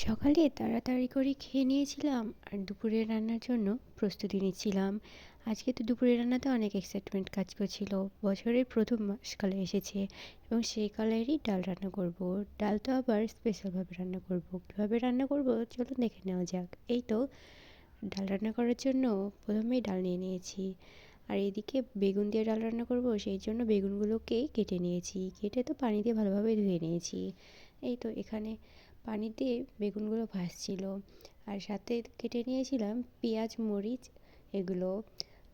সকালে তাড়াতাড়ি করে খেয়ে নিয়েছিলাম আর দুপুরের রান্নার জন্য প্রস্তুতি নিচ্ছিলাম। আজকে তো দুপুরের রান্নাতে অনেক এক্সাইটমেন্ট কাজ করছিল। বছরের প্রথম মাসকালে এসেছে এবং সেই কালেরই ডাল রান্না করব। ডাল তো আবার স্পেশালভাবে রান্না করব। কীভাবে রান্না করব চলুন দেখে নেওয়া যাক। এই তো, ডাল রান্না করার জন্য প্রথমেই ডাল নিয়ে নিয়েছি। আর এদিকে বেগুন দিয়ে ডাল রান্না করব, সেই জন্য বেগুনগুলোকে কেটে নিয়েছি। কেটে তো পানি দিয়ে ভালোভাবে ধুয়ে নিয়েছি। এই তো এখানে পানি দিয়ে বেগুনগুলো ভাসছিল আর সাথে কেটে নিয়েছিলাম পেঁয়াজ, মরিচ এগুলো।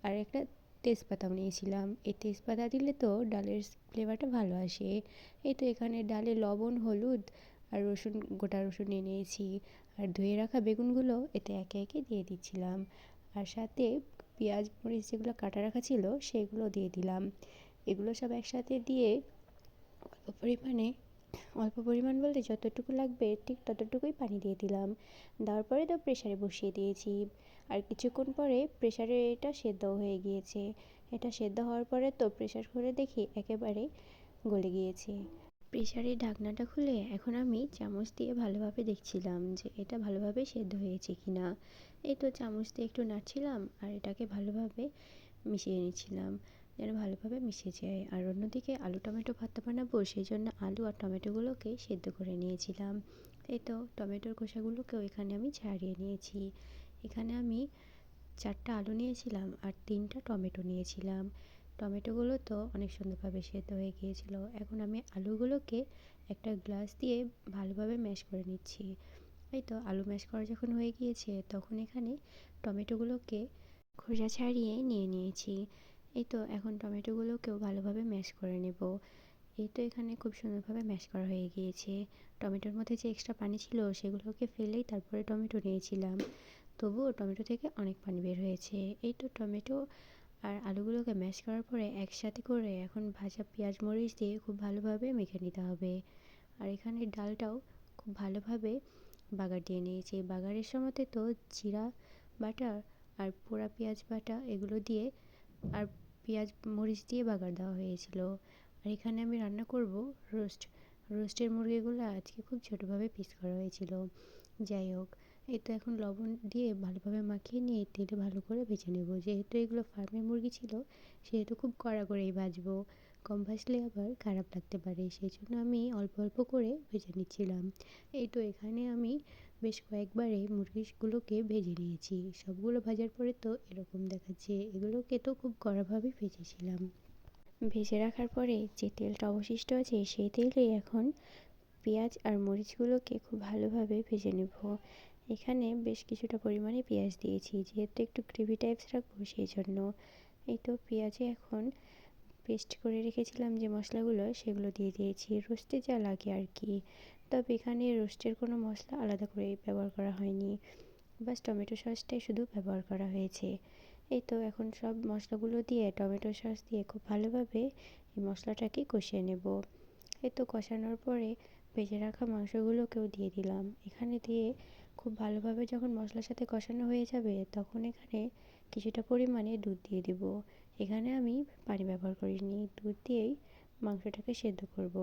আর একটা তেজপাতাও নিয়েছিলাম। এই তেজপাতা দিলে তো ডালের ফ্লেভারটা ভালো আসে। এই তো এখানে ডালে লবণ, হলুদ আর রসুন, গোটা রসুন নিয়ে নিয়েছি। আর ধুয়ে রাখা বেগুনগুলো এতে একে একে দিয়ে দিচ্ছিলাম। আর সাথে পেঁয়াজ, মরিচ যেগুলো কাটা রাখা ছিল সেগুলো দিয়ে দিলাম। এগুলো সব একসাথে দিয়ে অল্প পরিমাণে অল্প পরিমাণ বলতে যতটুকু লাগবে, ঠিক ততটুকুই পানি দিয়ে দিলাম। দেওয়ার পরে তো প্রেশারে বসিয়ে দিয়েছি। আর কিছুক্ষণ পরে প্রেশারে এটা সেদ্ধ হয়ে গিয়েছে। এটা সেদ্ধ হওয়ার পরে তো প্রেশার খুলে দেখি একেবারে গলে গিয়েছে। প্রেশারের ঢাকনাটা খুলে এখন আমি চামচ দিয়ে ভালোভাবে দেখছিলাম যে এটা ভালোভাবে সেদ্ধ হয়েছে কি না এই তো চামচ দিয়ে একটু নাড়ছিলাম আর এটাকে ভালোভাবে মিশিয়ে নিচ্ছিলাম। যেন ভালোভাবে মিশে যায়। আর অন্যদিকে আলু, টমেটো ভর্তা বানাবো সেই জন্য আলু আর টমেটোগুলোকে সেদ্ধ করে নিয়েছিলাম। এই তো টমেটোর খোসাগুলোকেও এখানে আমি ছাড়িয়ে নিয়েছি। এখানে আমি চারটা আলু নিয়েছিলাম আর তিনটা টমেটো নিয়েছিলাম। টমেটোগুলো তো অনেক সুন্দরভাবে সেদ্ধ হয়ে গিয়েছিল। এখন আমি আলুগুলোকে একটা গ্লাস দিয়ে ভালোভাবে ম্যাশ করে নিচ্ছি। এই তো আলু ম্যাশ করা যখন হয়ে গিয়েছে, তখন এখানে টমেটোগুলোকে খোসা ছাড়িয়ে নিয়ে নিয়েছি। এই তো এখন টমেটোগুলোকেও ভালোভাবে ম্যাশ করে নেব। এই তো এখানে খুব সুন্দরভাবে ম্যাশ করা হয়ে গিয়েছে। টমেটোর মধ্যে যে এক্সট্রা পানি ছিল সেগুলোকে ফেলেই তারপরে টমেটো নিয়েছিলাম। তবুও টমেটো থেকে অনেক পানি বের হয়েছে। এই তো টমেটো আর আলুগুলোকে ম্যাশ করার পরে একসাথে করে এখন ভাজা পেঁয়াজ মরিচ দিয়ে খুব ভালোভাবে মেখে নিতে হবে। আর এখানে ডালটাও খুব ভালোভাবে বাগার দিয়ে নিয়েছি। বাগারের সময়তে তো জিরা বাটা আর পোড়া পেঁয়াজ বাটা এগুলো দিয়ে আর পেঁয়াজ, মরিচ দিয়ে বাগার দেওয়া হয়েছিল। আর এখানে আমি রান্না করব রোস্ট। রোস্টের মুরগিগুলো আজকে খুব ছোটোভাবে পিস করা হয়েছিল। যাই হোক এই তো এখন লবণ দিয়ে ভালোভাবে মাখিয়ে নিয়ে তেলে ভালো করে ভেজে নেব। যেহেতু এগুলো ফার্মের মুরগি ছিল, সেহেতু খুব কড়া করেই ভাজবো। কম ভাজলে আবার খারাপ লাগতে পারে সেই জন্য আমি অল্প অল্প করে ভেজে নিচ্ছিলাম। এই তো এখানে আমি বেশ কয়েকবারে মুরগিগুলোকে ভেজে নিয়েছি। সবগুলো ভাজার পরে তো এরকম দেখাচ্ছে। এগুলোকে তো খুব কড়াভাবে ভেজেছিলাম। ভেজে রাখার পরে যে তেলটা অবশিষ্ট আছে, সেই তেলেই এখন পেঁয়াজ আর মরিচগুলোকে খুব ভালোভাবে ভেজে নেব। এখানে বেশ কিছুটা পরিমাণে পেঁয়াজ দিয়েছি। যেহেতু একটু গ্রেভি টাইপস রাখব, সেই জন্য এই তো পেঁয়াজে এখন পেস্ট করে রেখেছিলাম যে মশলাগুলো, সেগুলো দিয়ে দিয়েছি। রোস্টে যা লাগে আর কি। তবে এখানে রোস্টের কোনো মশলা আলাদা করে ব্যবহার করা হয়নি। বাস টমেটো সসটাই শুধু ব্যবহার করা হয়েছে। এই তো, এখন সব মশলাগুলো দিয়ে টমেটো সস দিয়ে খুব ভালোভাবে এই মশলাটাকে কষিয়ে নেব। এই তো, কষানোর পরে ভেজে রাখা মাংসগুলোকেও দিয়ে দিলাম। এখানে দিয়ে খুব ভালোভাবে যখন মশলার সাথে কষানো হয়ে যাবে, তখন এখানে কিছুটা পরিমাণে দুধ দিয়ে দিব। এখানে আমি পানি ব্যবহার করিনি। দুধ দিয়েই মাংসটাকে সেদ্ধ করব।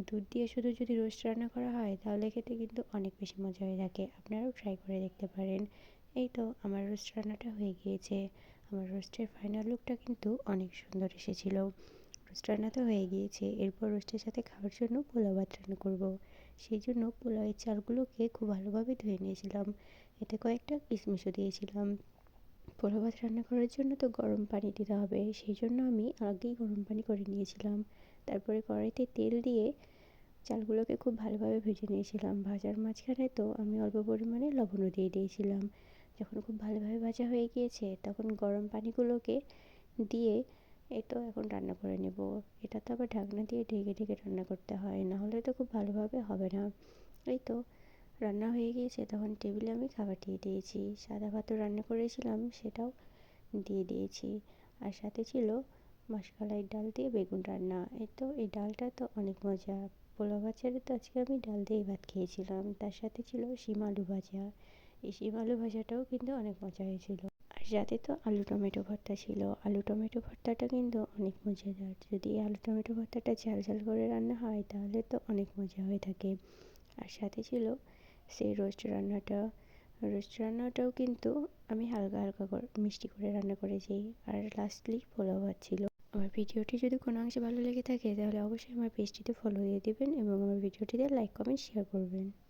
দুধ দিয়ে শুধু যদি রোস্ট রান্না করা হয়, তাহলে খেতে কিন্তু অনেক বেশি মজা হয়ে থাকে। আপনারাও ট্রাই করে দেখতে পারেন। এই তো আমার রোস্ট রান্নাটা হয়ে গিয়েছে। আমার রোস্টের ফাইনাল লুকটা কিন্তু অনেক সুন্দর এসেছিল। রোস্ট রান্না তো হয়ে গিয়েছে। এরপর রোস্টের সাথে খাওয়ার জন্য পোলাও ভাত রান্না করব। সেই জন্য পোলাওয়ের চালগুলোকে খুব ভালোভাবে ধুয়ে নিয়েছিলাম। এতে কয়েকটা কিশমিশও দিয়েছিলাম। পোলাও ভাত রান্না করার জন্য তো গরম পানি দিতে হবে। সেই জন্য আমি আগেই গরম পানি করে নিয়েছিলাম। তারপরে কড়াইতে তেল দিয়ে চালগুলোকে খুব ভালোভাবে ভেজে নিয়েছিলাম। ভাজার মাঝখানে তো আমি অল্প পরিমাণে লবণও দিয়ে দিয়েছিলাম। যখন খুব ভালোভাবে ভাজা হয়ে গিয়েছে, তখন গরম পানিগুলোকে দিয়ে তো এখন রান্না করে নেব। এটা তো আবার ঢাকনা দিয়ে ঢেকে ঢেকে রান্না করতে হয়, নাহলে তো খুব ভালোভাবে হবে না। এই তো রান্না হয়ে গিয়েছে, তখন টেবিলে আমি খাবার দিয়ে দিয়েছি। সাদা ভাতও রান্না করেছিলাম, সেটাও দিয়ে দিয়েছি। আর সাথে ছিল মাসকালাই ডাল দিয়ে বেগুন রান্না। এই তো, এই ডালটা তো অনেক মজা। পোলাও ভাত তো আজকে আমি ডাল দিয়েই ভাত খেয়েছিলাম। তার সাথে ছিল শিম আলু ভাজা। এই শিম আলু ভাজাটাও কিন্তু অনেক মজা হয়েছিল। আর সাথে তো আলু টমেটো ভর্তা ছিল। আলু টমেটো ভর্তাটা কিন্তু অনেক মজাদার। যদি আলু টমেটো ভর্তাটা ঝাল ঝাল করে রান্না হয়, তাহলে তো অনেক মজা হয়ে থাকে। আর সাথে ছিল সেই রোস্ট রান্নাটা, রোস্ট রান্নাটাও কিন্তু আমি হালকা হালকা করে, মিষ্টি করে রান্না করেছি। আর লাস্টলি পোলাও ভাত ছিল। আমার ভিডিওটি যদি কোনো অংশে ভালো লেগে থাকে, তাহলে অবশ্যই আমার পেজটিতে ফলো দিয়ে দেবেন এবং আমার ভিডিওটিতে লাইক কমেন্ট শেয়ার করবেন।